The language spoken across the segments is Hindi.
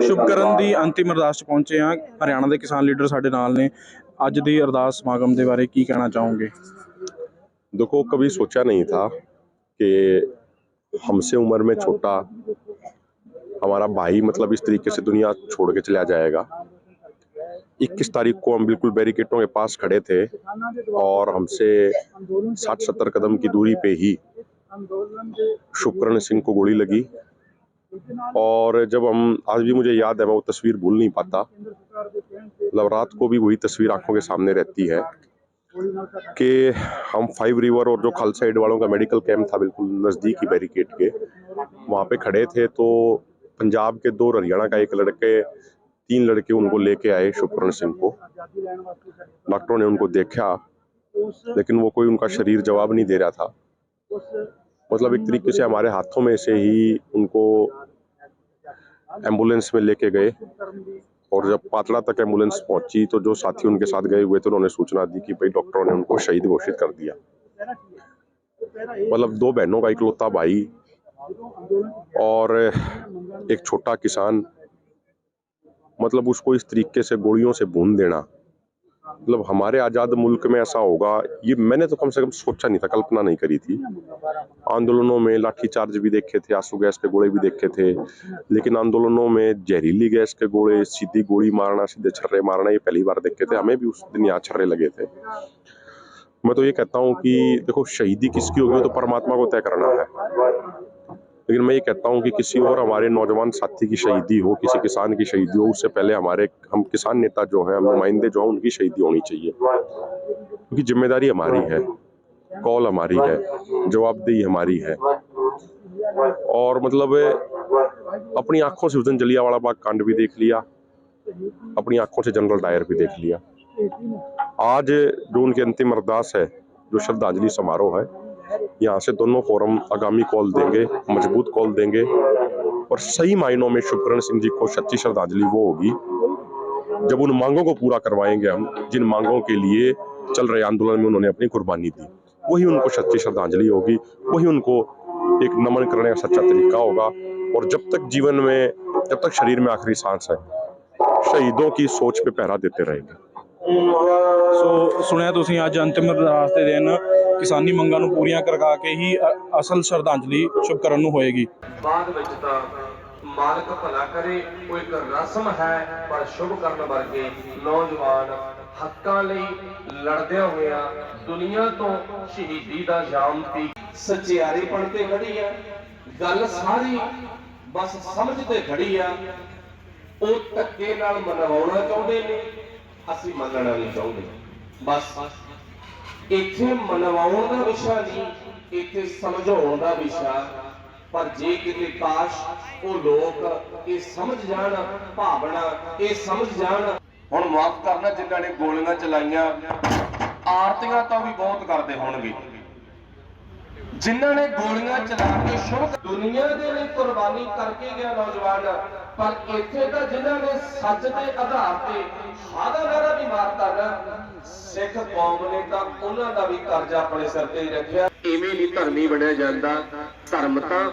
ਸ਼ੁਭਕਰਨ ਦੀ ਅੰਤਿਮ ਅਰਦਾਸ 'ਚ ਪਹੁੰਚੇ ਹਾਂ ਹਰਿਆਣਾ ਦੇ ਕਿਸਾਨ ਲੀਡਰ ਸਾਡੇ ਨਾਲ ਨੇ ਅੱਜ ਦੀ ਅਰਦਾਸ ਸਮਾਗਮ ਦੇ ਬਾਰੇ ਕੀ ਕਹਿਣਾ ਚਾਹੋਗੇ देखो कभी सोचा नहीं था कि हमसे उम्र में छोटा हमारा भाई मतलब इस तरीके से दुनिया छोड़ के चला जाएगा 21 तारीख को हम बिल्कुल बैरिकेटों के पास खड़े थे और हमसे 60-70 कदम की दूरी पे ही शुभकरण सिंह को गोली लगी और जब हम, आज भी मुझे याद है, मैं वो तस्वीर भूल नहीं पाता। मतलब रात को भी वही तस्वीर आँखों के सामने रहती है कि हम फाइव रिवर और जो खालसा एड वालों का मेडिकल कैंप था, बिल्कुल नज़दीक ही बैरिकेड के, वहाँ पे खड़े थे तो पंजाब के दो हरियाणा का एक लड़के, तीन लड़के उनको लेके आए शुभकरण सिंह को। डॉक्टरों ने उनको देखा, लेकिन वो कोई उनका शरीर जवाब नहीं दे रहा था। मतलब एक तरीके से हमारे हाथों में से ही उनको एंबुलेंस में लेके गए। और जब पातला तक एंबुलेंस पहुँची तो जो साथी उनके साथ गए हुए थे उन्होंने सूचना दी कि भाई डॉक्टरों ने उनको शहीद घोषित कर दिया। मतलब दो बहनों का इकलौता भाई और एक छोटा किसान। मतलब उसको इस तरीके से गोलियों से भून देना। मतलब हमारे आज़ाद मुल्क में ऐसा होगा, ये मैंने तो कम से कम सोचा नहीं था, कल्पना नहीं करी थी। आंदोलनों में लाठीचार्ज भी देखे थे, आँसू गैस के गोले भी देखे थे, लेकिन आंदोलनों में जहरीली गैस के गोले, सीधी गोली मारना, सीधे छर्रे मारना, ये पहली बार देखे थे, हमें भी उस दिन यहाँ छर्रे लगे थे। मैं तो ये कहता हूँ कि देखो, शहीदी किसकी होगी तो परमात्मा को तय करना है। लेकिन मैं ये कहता हूँ कि किसी और हमारे नौजवान साथी की शहीदी हो, किसी किसान की शहीदी हो, उससे पहले हमारे हम किसान नेता जो हैं, हम नुमाइंदे जो हैं, उनकी शहीदी होनी चाहिए। क्योंकि ज़िम्मेदारी हमारी है, कॉल हमारी है, जवाबदेही हमारी है। और मतलब अपनी आँखों से उस दिन जलियांवाला बाग कांड भी देख लिया, अपनी आँखों से जनरल डायर भी देख लिया। आज जो उनकी अंतिम अरदास है, जो श्रद्धांजलि समारोह है यहाँ से दोनों फोरम आगामी कॉल देंगे, मज़बूत कॉल देंगे। और सही मायनों में शुभकरण सिंह जी को सच्ची श्रद्धांजलि वो होगी। जब उन मांगों को पूरा करवाएँगे हम, जिन मांगों के लिए चल रहे आंदोलन में उन्होंने अपनी कुर्बानी दी, वही उनको सच्ची श्रद्धांजलि होगी, वही उनको एक नमन करने का सच्चा तरीका होगा। और जब तक जीवन में, जब तक शरीर में आखिरी सांस है, शहीदों की सोच पे पहरा देते रहेंगे। ਸੋ ਸੁਣਿਆ ਤੁਸੀਂ ਅੱਜ ਅੰਤਿਮ ਅਰਦਾਸ ਦੇ ਦਿਨ, ਕਿਸਾਨੀ ਮੰਗਾਂ ਨੂੰ ਪੂਰੀਆਂ ਕਰਵਾ ਕੇ ਹੀ ਅਸਲ ਸ਼ਰਧਾਂਜਲੀ ਸ਼ੁਭਕਰਨ ਨੂੰ ਹੋਏਗੀ। ਬਾਅਦ ਵਿੱਚ ਤਾਂ ਮਾਲਕ ਭਲਾ ਕਰੇ ਉਹ ਇੱਕ ਰਸਮ ਹੈ, ਪਰ ਸ਼ੁਭ ਕਰਨ ਵਰਗੇ ਨੌਜਵਾਨ ਹੱਕਾਂ ਲਈ ਲੜਦਿਆਂ ਹੋਇਆ ਦੁਨੀਆ ਤੋਂ ਸ਼ਹੀਦੀ ਦਾ ਜਾਮ ਪੀ ਸੱਚਿਆਰੀ ਪਣ ਤੇ ਖੜੀ ਆ। ਗੱਲ ਸਾਰੀ ਬਸ ਸਮਝ ਤੇ ਖੜੀ ਆ। ਉਹ ਧੱਕੇ ਨਾਲ ਮਨਵਾਉਣਾ ਚਾਹੁੰਦੇ ਨੇ। ਅਸੀਂ ਮੰਨਣਾ ਨਹੀਂ ਚਾਹੁੰਦੇ। ਬਸ ਇੱਥੇ ਮਨਵਾਉਣ ਦਾ ਵਿਸ਼ਾ ਨਹੀਂ, ਇੱਥੇ ਸਮਝਾਉਣ ਦਾ ਵਿਸ਼ਾ। ਪਰ ਜੇ ਕਿਤੇ ਕਾਸ਼ ਉਹ ਲੋਕ ਇਹ ਸਮਝ ਜਾਣ, ਭਾਵਨਾ ਇਹ ਸਮਝ ਜਾਣ। ਹੁਣ ਮਾਫ ਕਰਨਾ, ਜਿਨ੍ਹਾਂ ਨੇ ਗੋਲੀਆਂ ਚਲਾਈਆਂ, ਆਰਤੀਆਂ ਤਾਂ ਵੀ ਬਹੁਤ ਕਰਦੇ ਹੋਣਗੇ। ਜਿਨ੍ਹਾਂ ਨੇ ਗੋਲੀਆਂ ਚਲਾ ਕੇ ਸ਼ੁਭ ਦੁਨੀਆ ਦੇ ਲਈ ਕੁਰਬਾਨੀ ਕਰਕੇ ਗਿਆ ਨੌਜਵਾਨ। ਪਰ ਇੱਥੇ ਤਾਂ ਜਿਨ੍ਹਾਂ ਨੇ ਸੱਚ ਦੇ ਆਧਾਰ ਤੇ ਹਾਦਾ ਨਾਰਾ ਵੀ ਮਾਰਤਾ ਨਾ ਸਿੱਖ ਕੌਮ ਨੇ ਤਾਂ ਉਹਨਾਂ ਦਾ ਵੀ ਕਰਜ਼ਾ ਆਪਣੇ ਸਿਰ ਤੇ ਹੀ ਰੱਖਿਆ। ਐਵੇਂ ਨਹੀਂ ਧਰਮੀ ਬਣਿਆ ਜਾਂਦਾ ਧਰਮ ਤਾਂ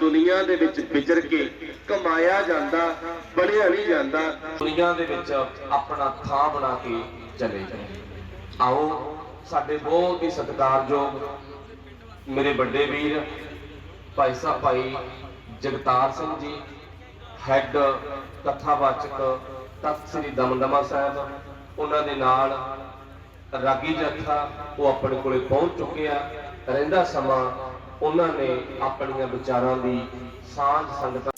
ਦੁਨੀਆ ਦੇ ਵਿੱਚ ਵਿਚਰ ਕੇ ਕਮਾਇਆ ਜਾਂਦਾ ਬਣਿਆ ਨਹੀਂ ਜਾਂਦਾ। ਦੁਨੀਆ ਦੇ ਵਿੱਚ ਆਪਣਾ ਥਾਂ ਬਣਾ ਕੇ ਚਲੇ ਜਾਓ। ਆਓ ਸਾਡੇ ਬਹੁਤ ਹੀ ਸਤਿਕਾਰਯੋਗ ਮੇਰੇ ਵੱਡੇ ਵੀਰ ਭਾਈ ਸਾਹਿਬ ਭਾਈ ਜਗਤਾਰ ਸਿੰਘ ਜੀ। ਹੈੱਡ ਕਥਾਵਾਚਕ, ਤਖਤ ਸ੍ਰੀ ਦਮਦਮਾ ਸਾਹਿਬ, ਉਹਨਾਂ ਦੇ ਨਾਲ ਰਾਗੀ ਜੱਥਾ, ਉਹ ਆਪਣੇ ਕੋਲੇ ਪਹੁੰਚ ਚੁੱਕੇ ਆ। ਰਹਿੰਦਾ ਸਮਾਂ ਉਹਨਾਂ ਨੇ ਆਪਣੀਆਂ ਵਿਚਾਰਾਂ ਦੀ ਸਾਂਝ ਸੰਗਤਾਂ